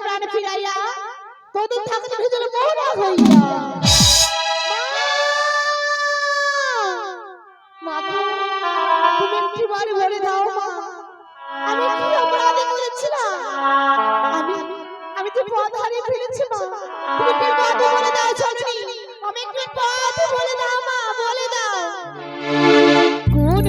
প্রাণ ফিরাইয়া কদিন থাকতে ভিতরে মোহনা হইয়া আমি কি অপরাধ করেছিলাম? আমি আমি তো পথ হারিয়ে ফেলেছি আমি কি মা। বলে কোন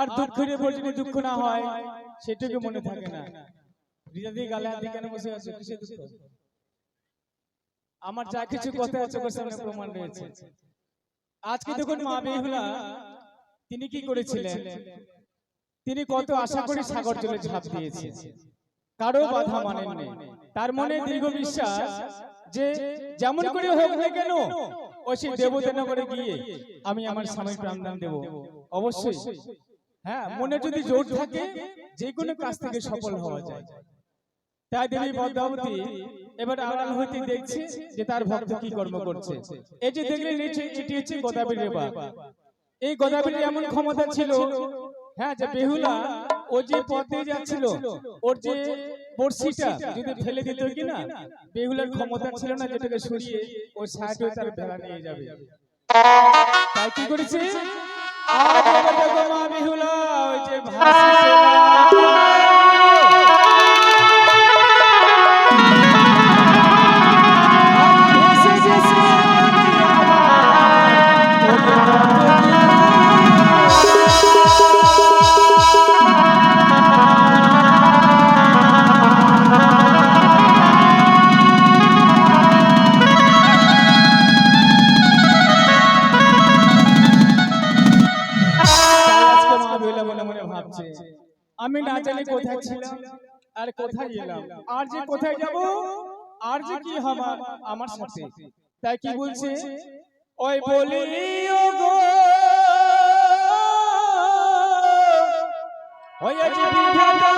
আর দুঃখ নিয়ে বলছি দুঃখ না হয় সেটুকু মনে থাকে না। রিজাদি গালে হাত দিয়ে কেন বসে আছো? কিসের দুঃখ? আমার যা কিছু কথা আছে ওর সামনে প্রমাণ রয়েছে। আজকে দেখুন মা বেহুলা তিনি কি করেছিলেন? তিনি কত আশা করে সাগর জলে ঝাঁপ দিয়েছে। কারও বাধা মানেননি। তার মনে দীর্ঘ বিশ্বাস যে যেমন করে হোক না কেন ও সেই দেবদেনগরে গিয়ে আমি আমার স্বামীর প্রাণদান দেব। অবশ্যই। হ্যাঁ মনে যদি জোর থাকে যে কোনো কাজ থেকে সফল হওয়া যায়। তাই দেবী পদ্মাবতী এবার আড়াল হইতে দেখছে যে তার ভক্ত কি কর্ম করছে। এই যে দেখলে নিচে হচ্ছে গোদাবরী রেবা এই গোদাবরীর এমন ক্ষমতা ছিল হ্যাঁ যে বেহুলা ও যে পথে যাচ্ছিল ওর যে বড়শিটা যদি ফেলে দিত কিনা বেহুলার ক্ষমতা ছিল না যেটাকে সরিয়ে ও সাইডে তার ভেড়া নিয়ে যাবে। তাই কি করেছে? আজ এবার দেখো মা ওই যে ভাসিছে আমি না জানি কোথায় ছিলাম আর কোথায় এলাম? আর যে কোথায় যাব আর যে কি হবে আমার সাথে। তাই কি বলছে? ওই বলি ও গো! বিধাতা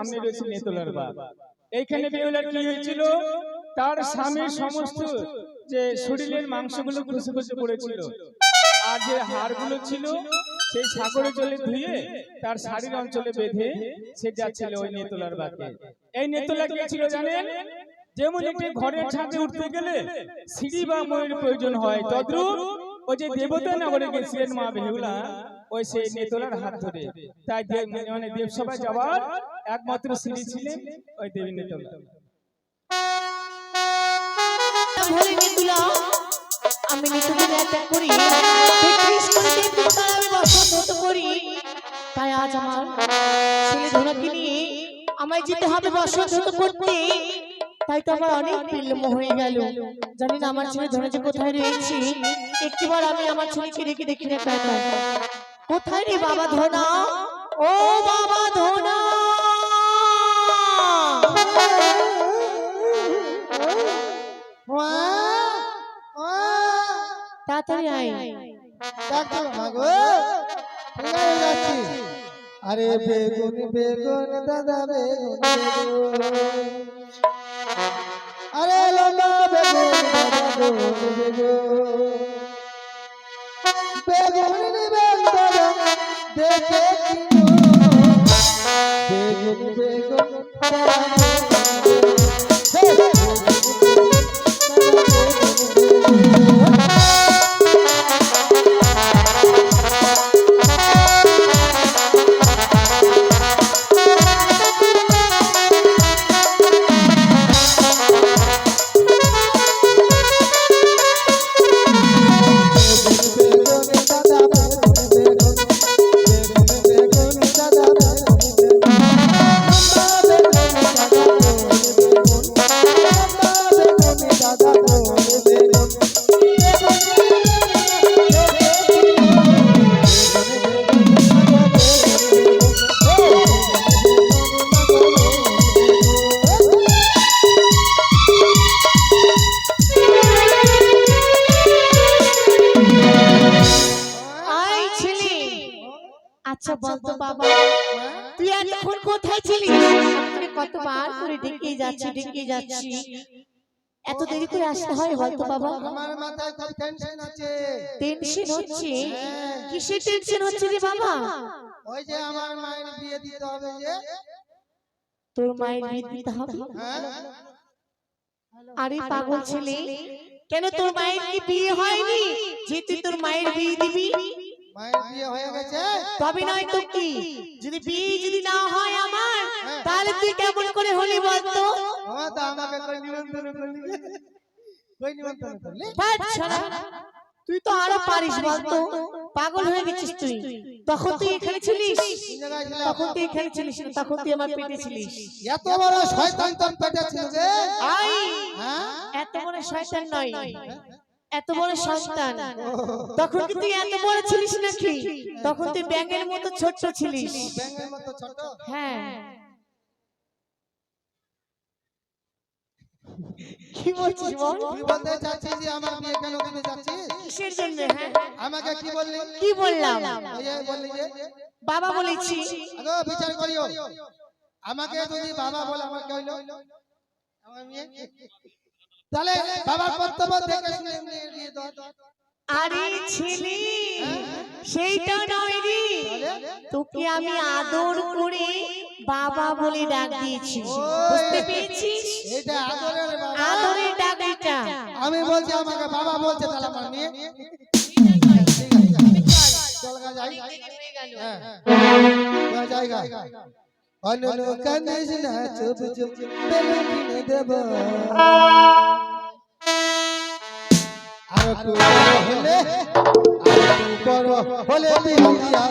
সামনে রয়েছে নেতলার বাঘ এইখানে বেহুলার কি হয়েছিল? তার স্বামীর সমস্ত যে শরীরের মাংসগুলো খসে খসে পড়েছিল আর যে হাড়গুলো ছিল সেই সাগরে জলে ধুয়ে তার শাড়ির অঞ্চলে বেঁধে সে যাচ্ছিল ওই নেতলার বাঘে এই নেতলা কে ছিল জানেন? যেমন একটি ঘরের ছাদে উঠতে গেলে সিঁড়ি বা ময়ের প্রয়োজন হয়। তদ্রুপ ওই যে দেবতা নগরে গেছিলেন মা বেহুলা ওই সেই নেতলার হাত ধরে। তাই মানে দেবসভায় যাওয়ার একমাত্র সিঁড়ি ছিলেন ওই দেবী নেতলা আমি অ্যাটাক করি। আমি তাই আজ আমার ছেলে নিয়ে আমায় যেতে হবে বসন্ত করতে। তাই তো আমার অনেক বিলম্ব হয়ে গেল। জানি না আমার ছেলে ধনে যে কোথায় রয়েছে। একটিবার আমি আমার ছেলেকে রেখে দেখি না কোথায় রে বাবা ধনা? ও বাবা ধনা! তাড়াতাড়ি আয়। ডাক্তার মাগো। আরে বেগুন বেগুন দাদা বেগুন। আরে লম্বা বেগুন বেগুন বেগুন বেগুন। দাদা। দেখে। বেগুন বেগুন দাদা যাচ্ছি ডেকে যাচ্ছি। এত দেরি করে আসতে হয় বলতো বাবা। আমার মাথায় খুব টেনশন আছে। টেনশন হচ্ছে? কিসের টেনশন হচ্ছে রে বাবা? ওই যে আমার মায়ের বিয়ে দিতে হবে যে। তোর মায়ের বিয়ে দিতে হবে? হ্যাঁ। আরে পাগল ছেলে কেন তোর মায়ের কি বিয়ে হয়নি যে তুই তোর মায়ের বিয়ে দিবি মায়ের বিয়ে হয়ে গেছে? তবে নয় তো কি? যদি বিয়ে যদি না হয় আমার তাহলে তুই কেমন করে হলি বলতো? ও তো আমাকে কই নিমন্ত্রণ করলি। কই নিমন্ত্রণ করলি? বাট তুই তো আরও পারিস বলতো। পাগল হয়ে গেছিস তুই। তখন তুই এখানে ছিলিস? তখন তুই এখানে ছিলিস না তখন তুই আমার পেটে ছিলিস। এত বড় শয়তান তোর পেটে ছিল যে? আই! হ্যাঁ? এত বড় শয়তান নয়। এত বড় সন্তান। তখন কি তুই এত বড় ছিলিস নাকি? তখন তুই ব্যাঙের মতো ছোট্ট ছিলিস। ব্যাঙের মতো ছোট? হ্যাঁ। কি বলছিস বল? তুই বলতে চাচ্ছিস যে আমার বিয়ে কেন কিসের জন্য হ্যাঁ? আমাকে কি বললি? কি বললাম? ওই যে বললি যে? বাবা বলেছি। আগো বিচার করিও। আমাকে যদি বাবা বলে আমার কি হইল? আমার মেয়ে? তাহলে বাবার কর্তব্য দেখে শুনে মেয়ের দাও আরে ছেলে সেইটা নয় রে। তোকে আমি আদর করে বাবা বলে ডাক দিয়েছি। বুঝতে পেরেছিস? এটা আদরের বাবা। আদরের ডাক এটা আমি বলছি আমাকে বাবা বলছে তাহলে আমার মেয়ে। চল গা যাই। হ্যাঁ গা যাই গা। অনন কানিস না চুপ চুপ বেলু কিনে দেব আর বড় হলে আর বড় হলে বিয়া